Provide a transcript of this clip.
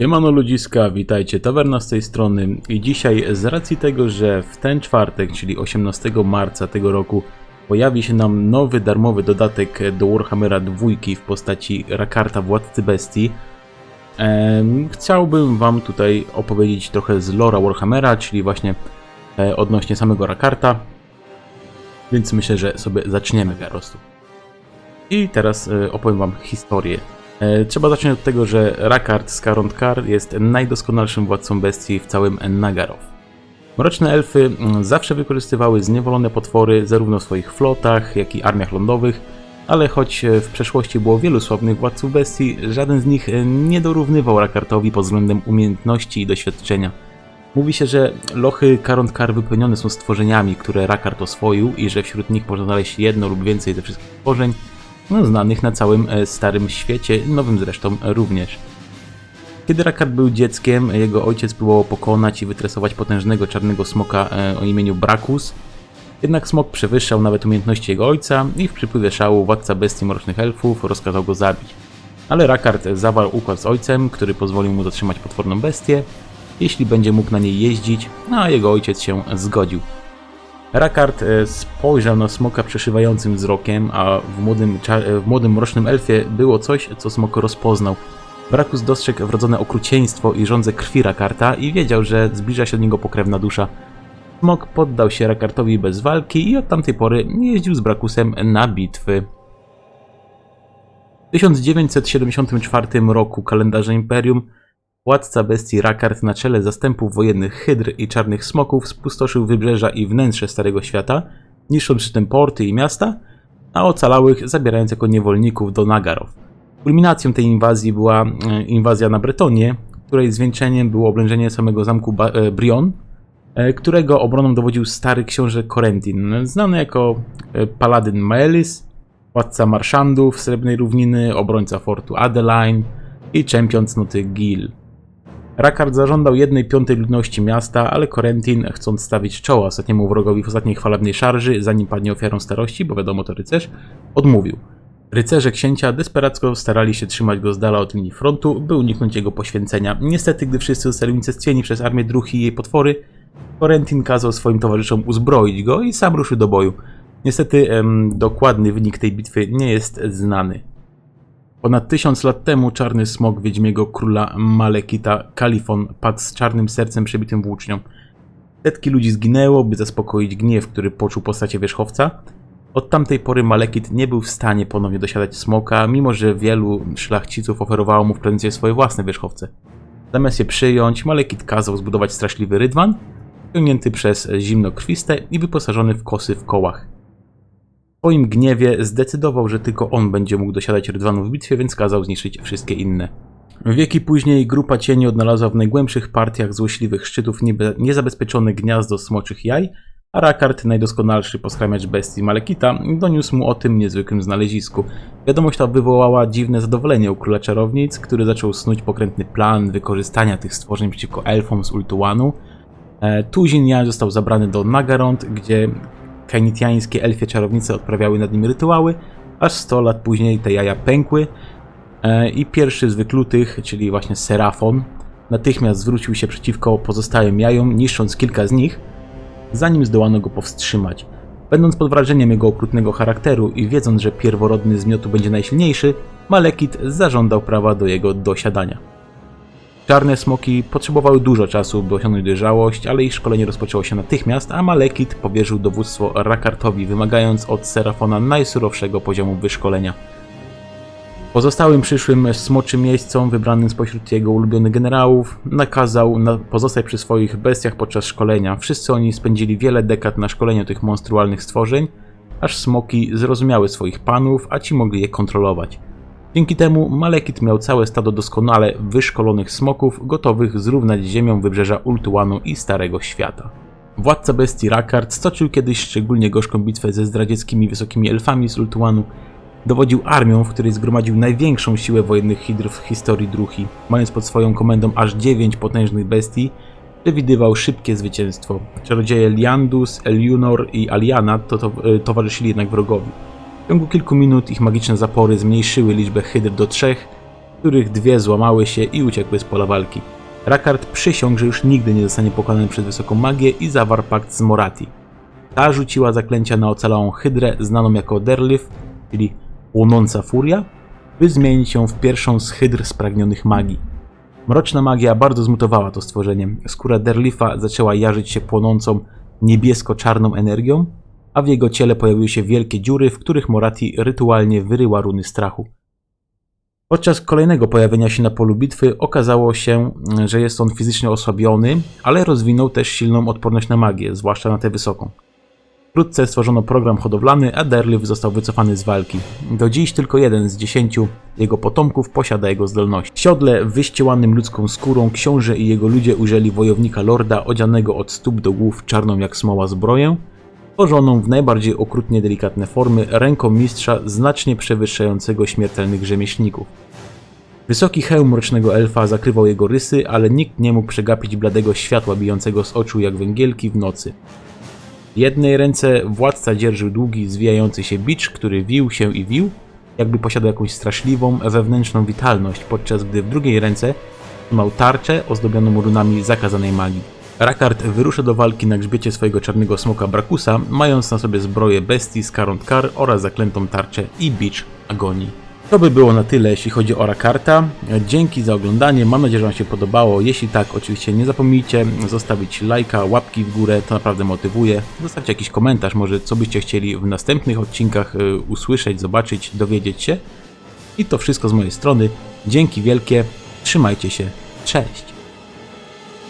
Siemano ludziska, witajcie, Tawerna z tej strony i dzisiaj z racji tego, że w ten czwartek, czyli 18 marca tego roku pojawi się nam nowy darmowy dodatek do Warhammera 2 w postaci Rakarta Władcy Bestii, chciałbym wam tutaj opowiedzieć trochę z lora Warhammera, czyli właśnie e, odnośnie samego Rakarta, więc myślę, że sobie zaczniemy po prostu. I teraz e, opowiem wam historię. E, Trzeba zacząć od tego, że Rakard z Karondkar jest najdoskonalszym władcą bestii w całym Nagaroth. Mroczne elfy mm, zawsze wykorzystywały zniewolone potwory zarówno w swoich flotach, jak i armiach lądowych, ale choć e, w przeszłości było wielu sławnych władców bestii, żaden z nich e, nie dorównywał Rakartowi pod względem umiejętności i doświadczenia. Mówi się, że lochy Karondkar wypełnione są stworzeniami, które Rakard oswoił i że wśród nich można znaleźć jedno lub więcej ze wszystkich stworzeń, no, znanych na całym e, Starym Świecie, nowym zresztą również. Kiedy Rakard był dzieckiem, jego ojciec próbował pokonać i wytresować potężnego czarnego smoka e, o imieniu Brakus. Jednak smok przewyższał nawet umiejętności jego ojca i w przypływie szału władca bestii mrocznych elfów rozkazał go zabić. Ale Rakard zawarł układ z ojcem, który pozwolił mu zatrzymać potworną bestię, jeśli będzie mógł na niej jeździć, a jego ojciec się zgodził. Rakard e, spojrzał na smoka przeszywającym wzrokiem, a w młodym, e, w młodym mrocznym elfie było coś, co smok rozpoznał. Brakus dostrzegł wrodzone okrucieństwo i żądzę krwi Rakarta i wiedział, że zbliża się do niego pokrewna dusza. Smok poddał się Rakartowi bez walki i od tamtej pory jeździł z Brakusem na bitwy. W 1974 roku kalendarza Imperium Władca bestii Rakard na czele zastępów wojennych Hydr i Czarnych Smoków spustoszył wybrzeża i wnętrze Starego Świata, niszcząc przy tym porty i miasta, a ocalałych zabierając jako niewolników do Nagaroth. Kulminacją tej inwazji była e, inwazja na Bretonię, której zwieńczeniem było oblężenie samego zamku e, Brion, e, którego obroną dowodził stary książę Corentin, znany jako paladyn Maelis, władca Marszandów, Srebrnej Równiny, obrońca fortu Adeline i czempion cnoty Gil. Rakard zażądał jednej piątej ludności miasta, ale Corentin, chcąc stawić czoła ostatniemu wrogowi w ostatniej chwalebnej szarży, zanim padnie ofiarą starości, bo wiadomo to rycerz, odmówił. Rycerze księcia desperacko starali się trzymać go z dala od linii frontu, by uniknąć jego poświęcenia. Niestety, gdy wszyscy zostali unicestwieni przez armię druchi i jej potwory, Corentin kazał swoim towarzyszom uzbroić go i sam ruszył do boju. Niestety, em, dokładny wynik tej bitwy nie jest znany. Ponad tysiąc lat temu czarny smok wiedźmiego króla Malekita Kalifon padł z czarnym sercem przebitym włócznią. Setki ludzi zginęło, by zaspokoić gniew, który poczuł postacie wierzchowca. Od tamtej pory Malekit nie był w stanie ponownie dosiadać smoka, mimo że wielu szlachciców oferowało mu w prezencie swoje własne wierzchowce. Zamiast je przyjąć, Malekit kazał zbudować straszliwy rydwan, ciągnięty przez zimno krwiste i wyposażony w kosy w kołach. Swoim gniewie zdecydował, że tylko on będzie mógł dosiadać rydwanu w bitwie, więc kazał zniszczyć wszystkie inne. Wieki później grupa cieni odnalazła w najgłębszych partiach złośliwych szczytów niezabezpieczone gniazdo smoczych jaj, a Rakard, najdoskonalszy poskramiacz bestii Malekita, doniósł mu o tym niezwykłym znalezisku. Wiadomość ta wywołała dziwne zadowolenie u króla czarownic, który zaczął snuć pokrętny plan wykorzystania tych stworzeń przeciwko elfom z Ultuanu. E, Tuzin Jan został zabrany do Nagarond, gdzie kainitiańskie elfie czarownice odprawiały nad nim rytuały, aż 100 lat później te jaja pękły e, i pierwszy z wyklutych, czyli właśnie Serafon, natychmiast zwrócił się przeciwko pozostałym jajom, niszcząc kilka z nich, zanim zdołano go powstrzymać. Będąc pod wrażeniem jego okrutnego charakteru i wiedząc, że pierworodny z miotu będzie najsilniejszy, Malekit zażądał prawa do jego dosiadania. Czarne smoki potrzebowały dużo czasu, by osiągnąć dojrzałość, ale ich szkolenie rozpoczęło się natychmiast, a Malekit powierzył dowództwo Rakartowi, wymagając od Serafona najsurowszego poziomu wyszkolenia. Pozostałym przyszłym smoczym miejscom, wybranym spośród jego ulubionych generałów, nakazał na pozostać przy swoich bestiach podczas szkolenia. Wszyscy oni spędzili wiele dekad na szkoleniu tych monstrualnych stworzeń, aż smoki zrozumiały swoich panów, a ci mogli je kontrolować. Dzięki temu Malekit miał całe stado doskonale wyszkolonych smoków, gotowych zrównać ziemią wybrzeża Ultuanu i Starego Świata. Władca bestii Rakard stoczył kiedyś szczególnie gorzką bitwę ze zdradzieckimi wysokimi elfami z Ultuanu. Dowodził armią, w której zgromadził największą siłę wojennych hidr w historii Druchi. Mając pod swoją komendą aż dziewięć potężnych bestii, przewidywał szybkie zwycięstwo. Czarodzieje Liandus, Eliunor i Aliana to, to, e, towarzyszyli jednak wrogowi. W ciągu kilku minut ich magiczne zapory zmniejszyły liczbę hydr do trzech, których dwie złamały się i uciekły z pola walki. Rakard przysiągł, że już nigdy nie zostanie pokonany przez wysoką magię i zawarł pakt z Morati. Ta rzuciła zaklęcia na ocalałą hydrę znaną jako Derlif, czyli płonąca furia, by zmienić ją w pierwszą z hydr spragnionych magii. Mroczna magia bardzo zmutowała to stworzenie. Skóra Derlifa zaczęła jarzyć się płonącą niebiesko-czarną energią, a w jego ciele pojawiły się wielkie dziury, w których Morati rytualnie wyryła runy strachu. Podczas kolejnego pojawienia się na polu bitwy okazało się, że jest on fizycznie osłabiony, ale rozwinął też silną odporność na magię, zwłaszcza na tę wysoką. Wkrótce stworzono program hodowlany, a Derliv został wycofany z walki. Do dziś tylko jeden z dziesięciu jego potomków posiada jego zdolności. W siodle wyściełanym ludzką skórą książę i jego ludzie ujrzeli wojownika lorda odzianego od stóp do głów czarną jak smoła zbroję, tworzoną w najbardziej okrutnie delikatne formy ręką mistrza znacznie przewyższającego śmiertelnych rzemieślników. Wysoki hełm mrocznego elfa zakrywał jego rysy, ale nikt nie mógł przegapić bladego światła bijącego z oczu jak węgielki w nocy. W jednej ręce władca dzierżył długi, zwijający się bicz, który wił się i wił, jakby posiadał jakąś straszliwą, wewnętrzną witalność, podczas gdy w drugiej ręce trzymał tarczę ozdobioną runami zakazanej magii. Rakard wyrusza do walki na grzbiecie swojego czarnego smoka Brakusa, mając na sobie zbroję bestii z Karont Kar oraz zaklętą tarczę i bicz agonii. To by było na tyle, jeśli chodzi o Rakarta. Dzięki za oglądanie, mam nadzieję, że Wam się podobało. Jeśli tak, oczywiście nie zapomnijcie zostawić lajka, łapki w górę, to naprawdę motywuje. Zostawcie jakiś komentarz, może co byście chcieli w następnych odcinkach y, usłyszeć, zobaczyć, dowiedzieć się. I to wszystko z mojej strony. Dzięki wielkie, trzymajcie się, cześć!